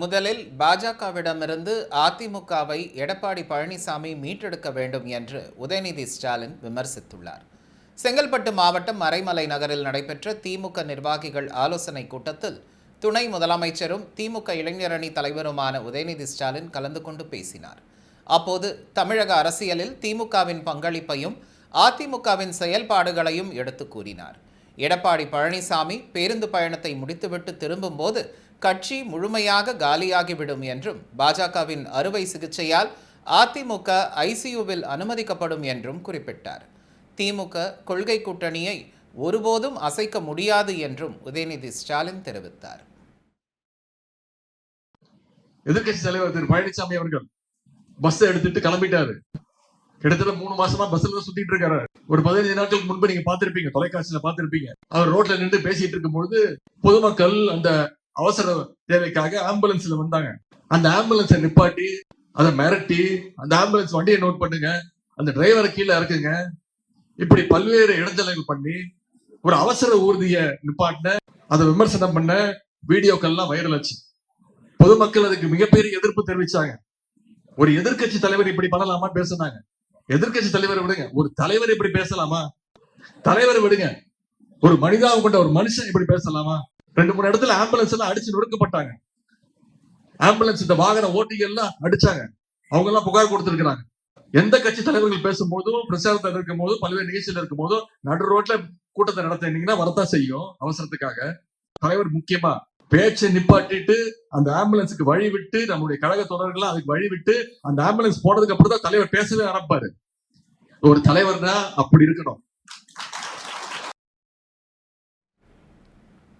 முதலில் பாஜகவிடமிருந்து அதிமுகவை எடப்பாடி பழனிசாமி மீட்டெடுக்க வேண்டும் என்று உதயநிதி ஸ்டாலின் விமர்சித்துள்ளார். செங்கல்பட்டு மாவட்டம் மறைமலை நகரில் நடைபெற்ற திமுக நிர்வாகிகள் ஆலோசனை கூட்டத்தில் துணை முதலமைச்சரும் திமுக இளைஞரணி தலைவருமான உதயநிதி ஸ்டாலின் கலந்து கொண்டு பேசினார். அப்போது தமிழக அரசியலில் திமுகவின் பங்களிப்பையும் அதிமுகவின் செயல்பாடுகளையும் எடுத்து கூறினார். எடப்பாடி பழனிசாமி பேருந்து பயணத்தை முடித்துவிட்டு திரும்பும்போது கட்சி முழுமையாக காலியாகிவிடும் என்றும் பாஜகவின் அறுவை சிகிச்சையால் அதிமுக ஐசியூவில் அனுமதிக்கப்படும் என்றும் குறிப்பிட்டார். திமுக கொள்கை கூட்டணியை ஒருபோதும் அசைக்க முடியாது என்றும் உதயநிதி ஸ்டாலின் தெரிவித்தார். எதிர்கட்சி தலைவர் திரு பழனிசாமி அவர்கள் பஸ் எடுத்துட்டு கிளம்பிட்டாரு. கிட்டத்தட்ட மூணு மாசமா பஸ்ல தான் சுத்திட்டு இருக்காரு. ஒரு பதினைந்து நாட்களுக்கு முன்பு நீங்க பாத்திருப்பீங்க தொலைக்காட்சியில பாத்திருப்பீங்க அவர் ரோட்ல நின்று பேசிட்டு இருக்கும் பொழுது பொதுமக்கள் அந்த அவசர தேவைக்காக ஆம்புலன்ஸ்ல வந்தாங்க. அந்த ஆம்புலன்ஸை நிப்பாட்டி அதை மிரட்டி அந்த ஆம்புலன்ஸ் வண்டியை நோட் பண்ணுங்க அந்த டிரைவரை கீழே இறக்குங்க. இப்படி பல்வேறு இடைஞ்சல்கள் பண்ணி ஒரு அவசர ஊர்திய நிப்பாட்டின அதை விமர்சனம் பண்ண வீடியோக்கள்லாம் வைரல் ஆச்சு. பொதுமக்கள் அதுக்கு மிகப்பெரிய எதிர்ப்பு தெரிவிச்சாங்க. ஒரு எதிர்க்கட்சி தலைவர் இப்படி பண்ணலாமா பேசினாங்க. எதிர்க்கட்சி தலைவரை விடுங்க. ஒரு தலைவர் இப்படி பேசலாமா? தலைவரை விடுங்க. ஒரு மனிதாவை கொண்ட ஒரு மனுஷன் இப்படி பேசலாமா? ரெண்டு மூணு இடத்துல ஆம்புலன்ஸ் எல்லாம் அடிச்சு நொறுக்கப்பட்டாங்க. ஆம்புலன்ஸ் இந்த வாகன ஓட்டிகள் எல்லாம் அடிச்சாங்க. அவங்க எல்லாம் புகார் கொடுத்திருக்கிறாங்க. எந்த கட்சி தலைவர்கள் பேசும்போதும் பிரச்சாரத்தில் இருக்கும் போதும் பல்வேறு நிகழ்ச்சியில் இருக்கும் போதும் நடு ரோட்ல கூட்டத்தை நடத்தினீங்கன்னா வரத்தான் செய்யும் அவசரத்துக்காக. தலைவர் முக்கியமா பேச்சை நிப்பாட்டிட்டு அந்த ஆம்புலன்ஸுக்கு வழி விட்டு நம்முடைய கழக தொடர்கள் அதுக்கு வழி விட்டு அந்த ஆம்புலன்ஸ் போனதுக்கு அப்புறம் தான் தலைவர் பேசவே ஆரம்பிப்பாரு. ஒரு தலைவர்னா அப்படி இருக்கணும்.